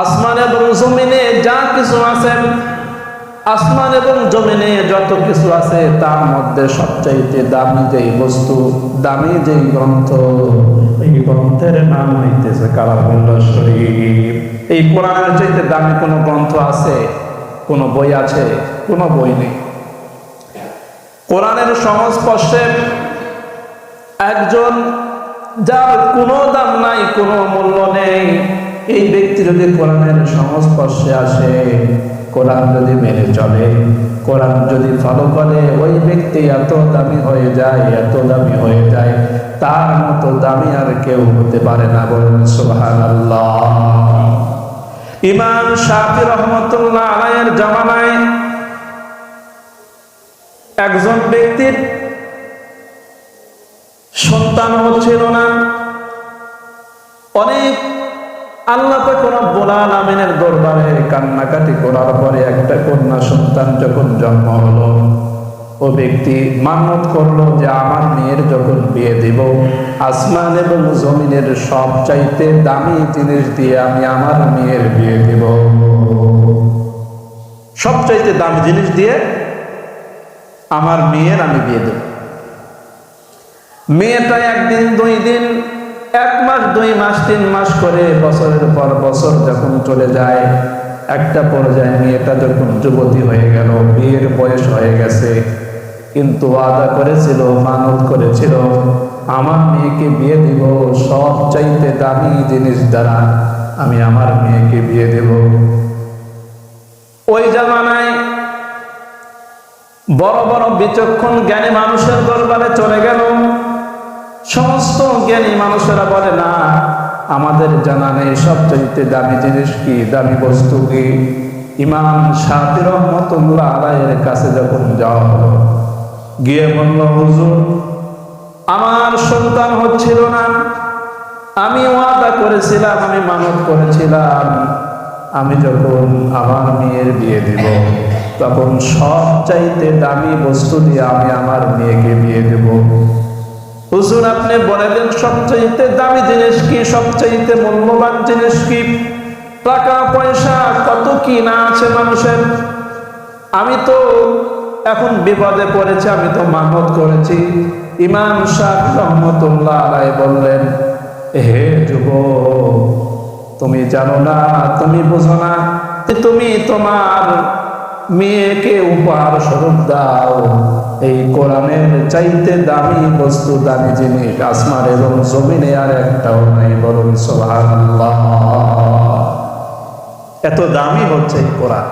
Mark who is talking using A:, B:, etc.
A: আসমান এবং জমিনে যা কিছু আছে, আসমান এবং জমিনে যত কিছু আছে, তার মধ্যে সবচাইতে দামি যেই বস্তু, দামি যেই গ্রন্থ, এই গ্রন্থের নাম হইতেছে কালামুল্লাহ শরীফ। এই কোরআনের চাইতে দামি কোনো গ্রন্থ আছে? কোনো বই আছে? কোনো বই নেই। কোরআনের সংস্পর্শে একজন যার কোনো দাম নাই, কোনো মূল্য নেই এই ব্যক্তি যদি কোরআনের সংস্পর্শে আসে, কোরআন যদি মেনে চলে, কোরআন যদি ফলো করে, ওই ব্যক্তি এত দামি হয়ে যায়, এত দামি হয়ে যায়, তার মতো দামি আর কেউ হতে পারে না বলেন সুবহান ইমাম শাফি রহমতুল্লাহ আলাইয়ের জামানায় একজন ব্যক্তির সন্তান হচ্ছিল না। অনেক আল্লাহ রব্বুল আলামিনের দরবারে কান্নাকাটি করার পরে একটা কন্যা সন্তান যখন জন্ম হলো, ও ব্যক্তি মানত করল যে আমার মেয়ের যখন বিয়ে দিব, আসমান এবং জমিনের সব চাইতে দামি জিনিস দিয়ে আমি আমার মেয়ের বিয়ে দিব। সব চাইতে দামি জিনিস দিয়ে আমার মেয়ের আমি বিয়ে দেব। মেয়েটা একদিন, দুই দিন এক মাস, দুই মাস, তিন মাস করে বছরের পর বছর যখন চলে যায়, একটা পর্যায়ে মেয়েটা যখন যুবতী হয়ে গেল, বিয়ের বয়স হয়ে গেছে। কিন্তু আদা করেছিল, মানত করেছিল, আমার মেয়েকে বিয়ে দিব, সব চাইতে দামি জিনিস দ্বারা আমি আমার মেয়েকে বিয়ে দেব। ওই জামানায় বড় বড় বিচক্ষণ জ্ঞানী মানুষের দরবারে চলে গেল। সমস্ত জ্ঞানী মানুষেরা বলে, না, আমাদের জানা নেই সবচেয়ে দামি জিনিস কি, দামি বস্তু কি? ইমাম শাহি রহমতুল্লাহ আলাইয়ের কাছে যখন যাওয়া হলো, গিয়ে বলল, হুজুর, আমার সন্তান হচ্ছিল না। আমি ওয়াদা করেছিলাম, আমি মানত করেছিলাম। আমি যখন আমার মেয়ের বিয়ে দিব, তখন সব চাইতে দামি বস্তু দিয়ে আমি আমার মেয়েকে বিয়ে দেব। হুজুর, আপনি বলে দেন সবচাইতে দামি জিনিস কি? সবচাইতে মূল্যবান জিনিস কি? টাকা, পয়সা, কত কি না আছে মানুষের? আমি তো এখন বিপদে পড়েছি, আমি তো মানত করেছি। ইমাম শাহ বললেন, হে যুব তুমি জানো না, তুমি বোঝো না তুমি তোমার মেয়েকে উপহার স্বরূপ দাও। এই কোরআনের চাইতে দামি বস্তু দামি জিনিস আসমান এবং জমিনে আর একটাও নাই, বরং সোহান এত দামি হচ্ছে এই কোরআন।